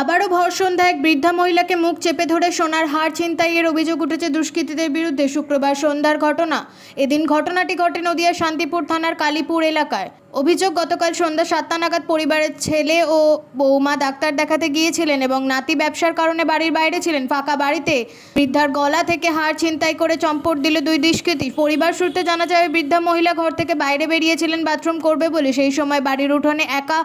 আবারও ভরসন্ধ্যা এক বৃদ্ধা মহিলাকে মুখ চেপে ধরে সোনার হার ছিনতাইয়ের অভিযোগ উঠেছে দুষ্কৃতীদের বিরুদ্ধে শুক্রবার সন্ধ্যার ঘটনা। এদিন ঘটনাটি ঘটে নদিয়া শান্তিপুর থানার কালীপুর এলাকায়। অভিযোগ, গতকাল সন্ধ্যা সাতটা নাগাদ পরিবারের ছেলে ও বৌমা ডাক্তার দেখাতে গিয়েছিলেন এবং নাতি ব্যবসার কারণে বাড়ির বাইরে ছিলেন। ফাঁকা বাড়িতে বৃদ্ধার গলা থেকে হার ছিনতাই করে চম্পট দিল দুই দুষ্কৃতী। পরিবার সূত্রে জানা যায়, বৃদ্ধা মহিলা ঘর থেকে বাইরে বেরিয়েছিলেন, বাথরুম করবে বলে। সেই সময় বাড়ির উঠোনে একা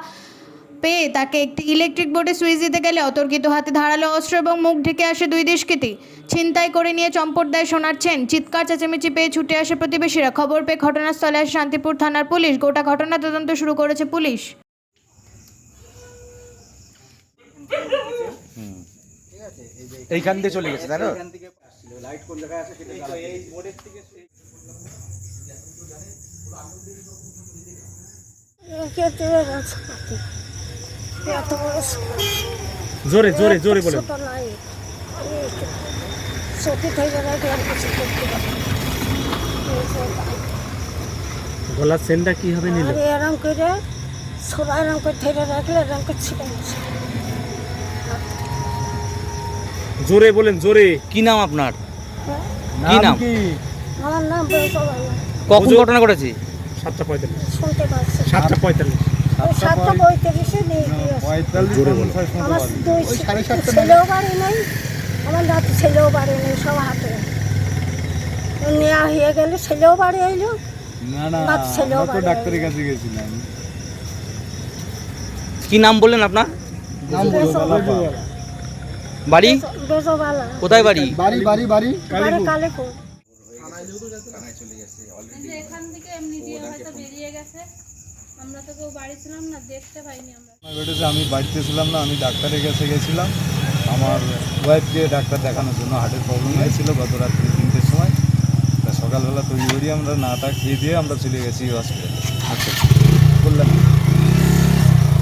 পেয়ে তাকে একটি ইলেকট্রিক বোর্ডে সুইচ দিতে গেলে অতর্কিত হাতে ধারালো অস্ত্র এবং মুখ ঢেকে আসে দুই দুষ্কৃতী ছিনতাই করে নিয়ে চম্পট দেয় সোনার চেন। চিৎকার চেঁচামেচি পেয়ে ছুটে আসে প্রতিবেশীরা। খবর পেয়ে ঘটনাস্থলে আসে শান্তিপুর থানার পুলিশ। গোটা ঘটনা তদন্ত শুরু করেছে পুলিশ। এইখান দিয়ে চলে গেছে তাই না? জোরে জোরে বলেন ছোট নাই এই চোখে থেকে না। এই যে তাই। গলার সেনটা কীভাবে নিল? আর এরম করে ছোড়া এরম করে ধরে রাখলে এরম করে ছিঁড়ে জোরে বলেন জোরে। কি নাম আপনার? হ্যাঁ? কি নাম? আমার নাম কখন ঘটনা ঘটেছে? সাতটা পঁয়তাল্লিশ। সাতটা পঁয়তাল্লিশ। সাতটা পঁয়ত্রিশে নিয়ে আমার দুই ছেলেও বাড়ি নেই। আমার নাতি ছেলেও বাড়ি নেই সব হাতে। নেওয়া হয়ে গেলে ছেলেও বাড়ি এলো ডাক্তারের কাছে গেছিলাম। কি নাম বললেন আপনার? বাড়ি? কোথায় বাড়ি? বাড়ি বাড়ি বাড়ি। বাড়ি কালীপুর। এখান থেকে এমনি দিয়ে হয়তো বেরিয়ে গেছে। আমরা তো কেউ বাড়ি ছিলাম না, দেখতে পাইনি আমরা। ঘটেছে আমি বাড়িতে ছিলাম না, আমি ডাক্তারের কাছে গেছিলাম। আমার ওয়াইফকে ডাক্তার দেখানোর জন্য হার্টের প্রবলেম হয়েছিল গত রাত্রি তিনটের সময়। তা সকালবেলা তৈরি করি, আমরা নাটা খেয়ে দিয়ে আমরা চলে গেছি হসপিটালে আচ্ছা বললাম।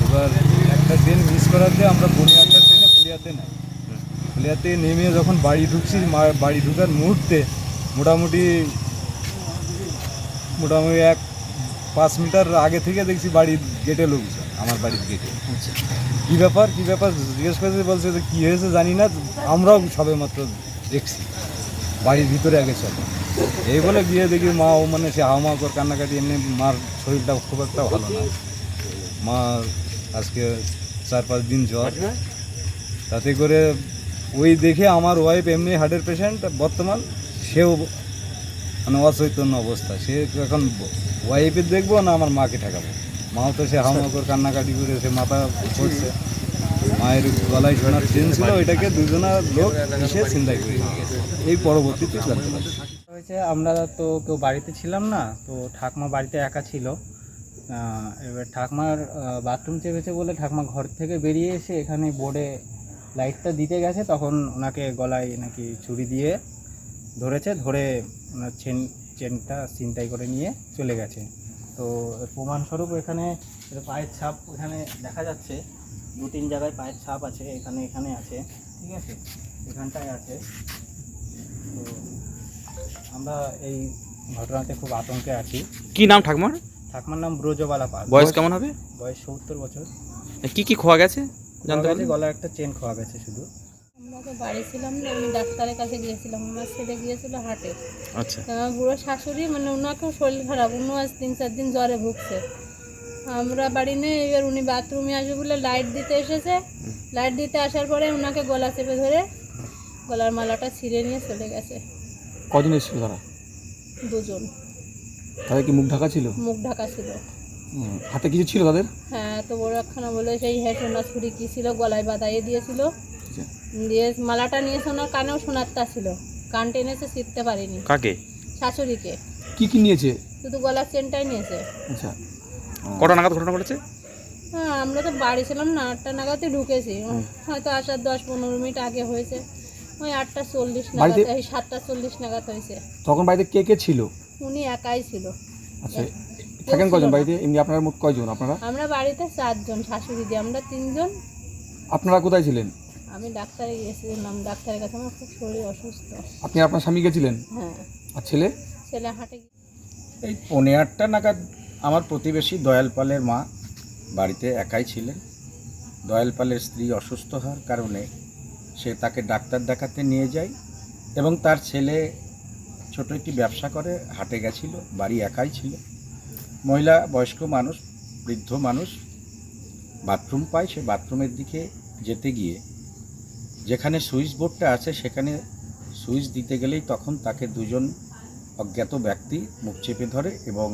এবার একটা ট্রেন মিস দিয়ে আমরা বনিয়ারটা ট্রেনে ফুলিয়াতে নাই। ফুলিয়াতে নেমে যখন বাড়ি ঢুকছি বাড়ি ঢুকার মুহূর্তে মোটামুটি মোটামুটি এক পাঁচ মিটার আগে থেকে দেখছি বাড়ির গেটে লোকজন আমার বাড়ির গেটে কি ব্যাপার কি ব্যাপার? জিজ্ঞেস করেছে বলছে যে কী হয়েছে জানি না আমরাও সবে মাত্র দেখছি। বাড়ির ভিতরে আগে চলে। এই বলে গিয়ে দেখি মা ও মানে সে হাওয়া করে কান্নাকাটি এমনি মার শরীরটা খুব একটা ভালো না। মা আজকে চার পাঁচ দিন জ্বর। তাতে করে ওই দেখে আমার ওয়াইফ এমনি হার্টের পেশেন্ট বর্তমান সেও মানে অচৈতন্য অবস্থা। সে এখন ওয়াইফের দেখব না আমার মাকে ঠেকাবো? মাও তো সে হাওয়া করে কান্নাকাটি করে সে মাথা করছে মায়ের গলায় সোনার চেন ছিল, ওইটাকে দুজনা লোক এসে চিন্তাই করে এই পরবর্তীতে জানতে হয়েছে, আমরা তো কেউ বাড়িতে ছিলাম না, তো ঠাকমা বাড়িতে একা ছিল। এবার ঠাকমার বাথরুম চেপেছে বলে ঠাকমা ঘর থেকে বেরিয়ে এসে এখানে বোর্ডে লাইটটা দিতে গেছে, তখন ওনাকে গলায় নাকি ছুরি দিয়ে ধরেছে, ধরে ওনার চেন চেনটা ছিনতাই করে নিয়ে চলে গেছে। তো প্রমাণস্বরূপ এখানে পায়ের ছাপ এখানে দেখা যাচ্ছে দু তিন জায়গায় পায়ের ছাপ আছে এখানে এখানে আছে ঠিক আছে? এখানটায় আছে। তো আমরা এই ঘটনাতে খুব আতঙ্কে আছি। কি নাম ঠাকুমার? ঠাকুমার নাম ব্রজবালা পাল। বয়স কেমন হবে? বয়স সত্তর বছর। কি কি খোয়া গেছে? জানতে জানতে গলার একটা চেন খোয়া গেছে শুধু। আমরা তো বাড়ি ছিলাম না আমি ডাক্তারের কাছে গিয়েছিলাম আমার ছেলে গিয়েছিল হাটে। আচ্ছা। বুড়ো শাশুড়ি মানে ওনাকেও শরীর খারাপ আজ তিন চার দিন জ্বরে ভুগছে। আমরা বাড়ি নেই এবার উনি বাথরুমে আসবে বলে লাইট দিতে এসেছে। লাইট দিতে আসার পরে ওনাকে গলা চেপে ধরে গলার মালাটা ছিঁড়ে নিয়ে চলে গেছে। কজন এসেছিল তারা? দুজন। তাদের কি মুখ ঢাকা ছিল? মুখ ঢাকা ছিল। হাতে কিছু ছিল তাদের? হ্যাঁ এত বড় একখানা বলে সেই সোনা ছুরি কি ছিল গলায় বাঁধাইয়ে দিয়েছিল। দিয়ে মালাটা নিয়ে কানেও ছিল। কান টেনেছে শিখতে পারিনি। কাকে? শাশুড়িকে। কি কি নিয়েছে? শুধু গলার চেনটাই নিয়েছে। আচ্ছা। কটা নাগাদ ঘটনা ঘটেছে? হ্যাঁ আমরা তো বাড়ি ছিলাম না আটটা নাগাদই ঢুকেছি। হয়তো আসার দশ পনেরো মিনিট আগে হয়েছে। ওই আটটা চল্লিশ নাগাদ বাড়িতে- এই সাতটা চল্লিশ নাগাদ হয়েছে। তখন বাড়িতে কে কে ছিল? উনি একাই ছিল। আচ্ছা থাকেন কজন বাড়িতে? এমনি আপনার মোট কয়জন আপনারা? আমরা বাড়িতে চারজন শাশুড়ি দিয়ে আমরা তিনজন। আপনারা কোথায় ছিলেন? আমি ডাক্তারে গিয়েছিলাম ডাক্তারের কাছে আমার খুব শরীর অসুস্থ। আপনি আপনার স্বামী গেছিলেন? হ্যাঁ। আর ছেলে? ছেলে হাটে এই পৌনে আটটা নাগাদ আমার প্রতিবেশী দয়াল পালের মা বাড়িতে একাই ছিলেন। দয়াল পালের স্ত্রী অসুস্থ হওয়ার কারণে সে তাকে ডাক্তার দেখাতে নিয়ে যায় এবং তার ছেলে ছোট একটি ব্যবসা করে হাটে গেছিল বাড়ি একাই ছিল। মহিলা বয়স্ক মানুষ বৃদ্ধ মানুষ বাথরুম পায়। সে বাথরুমের দিকে যেতে গিয়ে যেখানে সুইচ বোর্ডটা আছে সেখানে সুইচ দিতে গেলেই তখন তাকে দুজন অজ্ঞাত ব্যক্তি মুখ চেপে ধরে এবং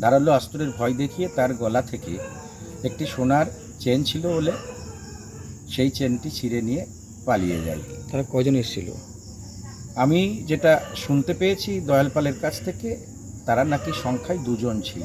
ধারালো অস্ত্রের ভয় দেখিয়ে তার গলা থেকে একটি সোনার চেন ছিল বলে সেই চেনটি ছিঁড়ে নিয়ে পালিয়ে যায়। তারা কয়জন এসেছিল? আমি যেটা শুনতে পেয়েছি দয়ালপালের কাছ থেকে তারা নাকি সংখ্যায় দুজন ছিল।